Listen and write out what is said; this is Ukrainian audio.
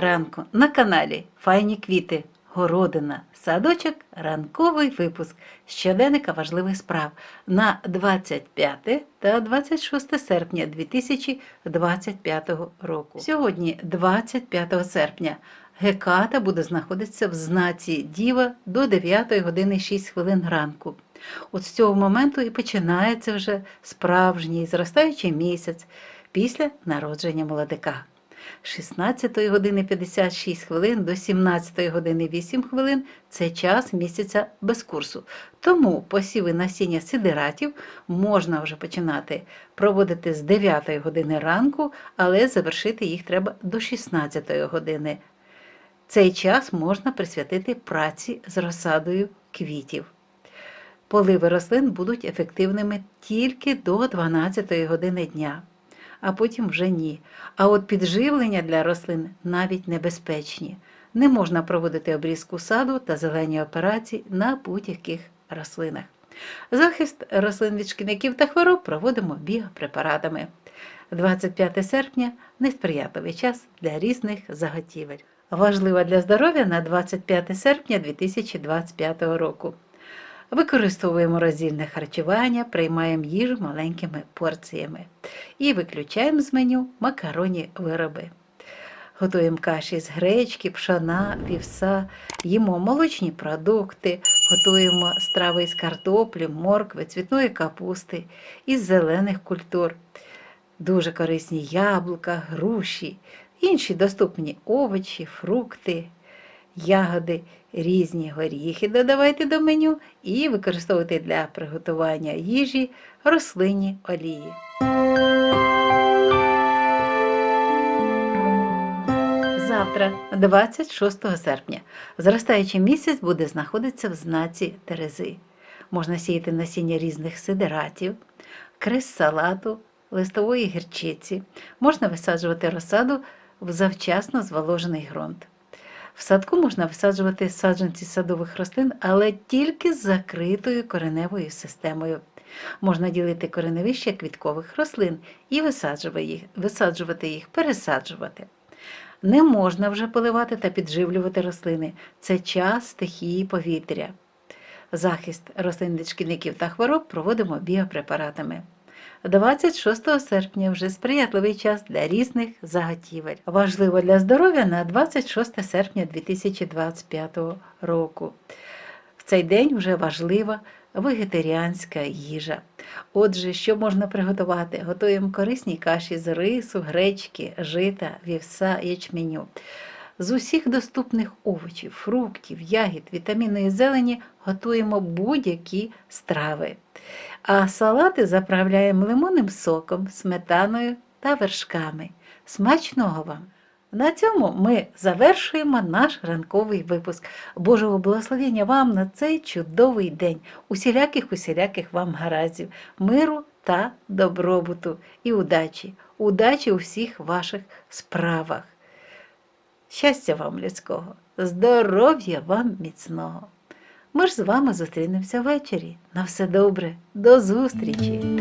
ранку на каналі Файні квіти, городина, садочок, ранковий випуск щоденника важливих справ на 25 та 26 серпня 2025 року. Сьогодні, 25 серпня, Геката буде знаходитися в знаці Діва до 9 години 6 хвилин ранку. От з цього моменту і починається вже справжній зростаючий місяць після народження молодика. З 16 години 56 хвилин до 17 години 8 хвилин це час місяця без курсу. Тому посіви насіння сидератів можна вже починати проводити з 9 години ранку, але завершити їх треба до 16 години. Цей час можна присвятити праці з розсадою квітів. Поливи рослин будуть ефективними тільки до 12 години дня, а потім вже ні. А от підживлення для рослин навіть небезпечні. Не можна проводити обрізку саду та зелені операції на будь-яких рослинах. Захист рослин від шкідників та хвороб проводимо біопрепаратами. 25 серпня несприятливий час для різних заготівель. Важлива для здоров'я на 25 серпня 2025 року. Використовуємо роздільне харчування, приймаємо їжу маленькими порціями і виключаємо з меню макаронні вироби. Готуємо каші з гречки, пшона, вівса, їмо молочні продукти, готуємо страви із картоплі, моркви, цвітної капусти, із зелених культур. Дуже корисні яблука, груші, інші доступні овочі, фрукти, ягоди, різні горіхи додавайте до меню і використовуйте для приготування їжі рослинні олії. Завтра, 26 серпня, зростаючий місяць буде знаходитися в знаці Терези. Можна сіяти насіння різних сидератів, крис салату, листової гірчиці. Можна висаджувати розсаду в завчасно зволожений ґрунт. В садку можна висаджувати саджанці садових рослин, але тільки з закритою кореневою системою. Можна ділити кореневище квіткових рослин і висаджувати їх, пересаджувати. Не можна вже поливати та підживлювати рослини. Це час стихії повітря. Захист рослин від шкідників та хвороб проводимо біопрепаратами. 26 серпня вже сприятливий час для різних заготівель. Важливо для здоров'я на 26 серпня 2025 року. В цей день вже важлива вегетаріанська їжа. Отже, що можна приготувати? Готуємо корисні каші з рису, гречки, жита, вівса, ячменю. З усіх доступних овочів, фруктів, ягід, вітамінної зелені готуємо будь-які страви. А салати заправляємо лимонним соком, сметаною та вершками. Смачного вам! На цьому ми завершуємо наш ранковий випуск. Божого благословення вам на цей чудовий день, усіляких усіляких вам гараздів, миру та добробуту і удачі, удачі у всіх ваших справах. Щастя вам людського, здоров'я вам міцного. Ми ж з вами зустрінемося ввечері. На все добре, до зустрічі!